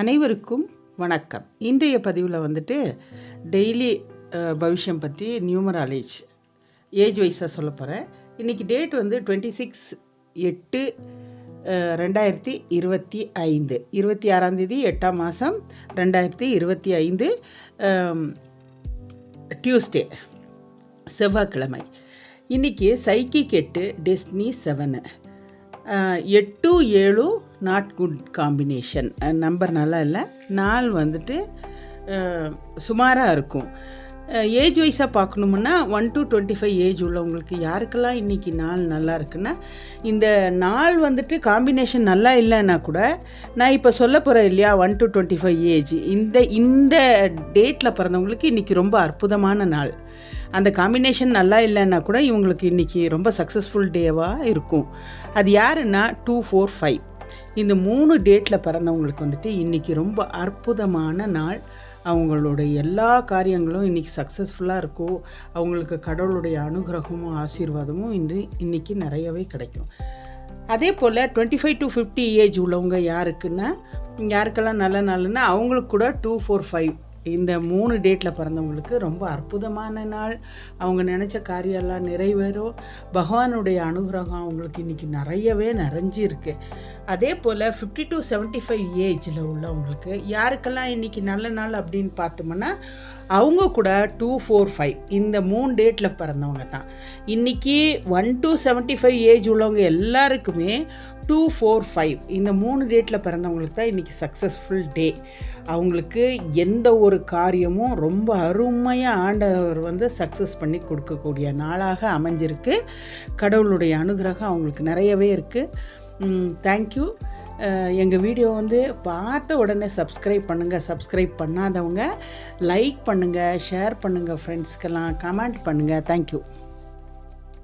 அனைவருக்கும் வணக்கம். இன்றைய பதிவில் வந்துட்டு டெய்லி பவிஷ்யம் பற்றி நியூமராலேஜ் ஏஜ் வைஸாக சொல்ல போகிறேன் இன்றைக்கி டேட் வந்து டுவெண்ட்டி சிக்ஸ் எட்டு ரெண்டாயிரத்தி இருபத்தி ஐந்து. இருபத்தி ஆறாந்தேதி எட்டாம் மாதம் ரெண்டாயிரத்தி இருபத்தி ஐந்து டியூஸ்டே செவ்வாய்க்கிழமை. இன்றைக்கி சைக்கி கெட்டு டெஸ்னி செவனு. எட்டு ஏழு நாட் குட் காம்பினேஷன் நம்பர் நல்லா இல்லை. நாள் வந்துட்டு சுமாராக இருக்கும். ஏஜ் வைஸாக பார்க்கணுமுன்னா one to twenty five age உள்ளவங்களுக்கு யாருக்கெல்லாம் இன்றைக்கி நாள் நல்லா இருக்குன்னா இந்த நாள் வந்துட்டு காம்பினேஷன் நல்லா இல்லைன்னா கூட நான் இப்போ சொல்ல போகிறேன் இல்லையா one to twenty five age இந்த இந்த டேட்டில் பிறந்தவங்களுக்கு இன்றைக்கி ரொம்ப அற்புதமான நாள். அந்த காம்பினேஷன் நல்லா இல்லைன்னா கூட இவங்களுக்கு இன்றைக்கி ரொம்ப சக்ஸஸ்ஃபுல் டேவாக இருக்கும். அது யாருன்னா டூ ஃபோர் ஃபைவ் இந்த மூணு டேட்டில் பிறந்தவங்களுக்கு வந்துட்டு இன்றைக்கி ரொம்ப அற்புதமான நாள். அவங்களுடைய எல்லா காரியங்களும் இன்றைக்கி சக்ஸஸ்ஃபுல்லாக இருக்கும் அவங்களுக்கு கடவுளுடைய அனுகிரகமும் ஆசீர்வாதமும் இன்று இன்றைக்கி நிறையவே கிடைக்கும். அதே போல் twenty five to fifty age உள்ளவங்க யாருக்குன்னா யாருக்கெல்லாம் நல்ல நாள்னா அவங்களுக்கு கூட டூ ஃபோர் ஃபைவ் இந்த மூணு டேட்டில் பிறந்தவங்களுக்கு ரொம்ப அற்புதமான நாள். அவங்க நினச்ச காரியெல்லாம் நிறைவேறும். பகவானுடைய அனுகிரகம் அவங்களுக்கு இன்றைக்கி நிறையவே நிறைஞ்சிருக்கு. அதே போல் ஃபிஃப்டி டு செவன்ட்டி ஃபைவ் ஏஜில் உள்ளவங்களுக்கு யாருக்கெல்லாம் இன்றைக்கி நல்ல நாள் அப்படின்னு பார்த்தோம்னா அவங்க கூட டூ ஃபோர் ஃபைவ் இந்த மூணு டேட்டில் பிறந்தவங்க தான். இன்றைக்கி one to seventy five age உள்ளவங்க எல்லாருக்குமே டூ ஃபோர் ஃபைவ் இந்த மூணு டேட்டில் பிறந்தவங்களுக்கு தான் இன்றைக்கி சக்ஸஸ்ஃபுல் டே அவங்களுக்கு எந்த ஒரு காரியமும் ரொம்ப அருமையாக ஆண்டவர் வந்து சக்ஸஸ் பண்ணி கொடுக்கக்கூடிய நாளாக அமைஞ்சிருக்கு. கடவுளுடைய அனுகிரகம் அவங்களுக்கு நிறையவே இருக்குது தேங்க்யூ எங்கள் வீடியோ வந்து பார்த்த உடனே சப்ஸ்கிரைப் பண்ணுங்கள் சப்ஸ்கிரைப் பண்ணாதவங்க லைக் பண்ணுங்கள் ஷேர் பண்ணுங்கள் ஃப்ரெண்ட்ஸ்க்கெல்லாம் கமெண்ட் பண்ணுங்கள் தேங்க்யூ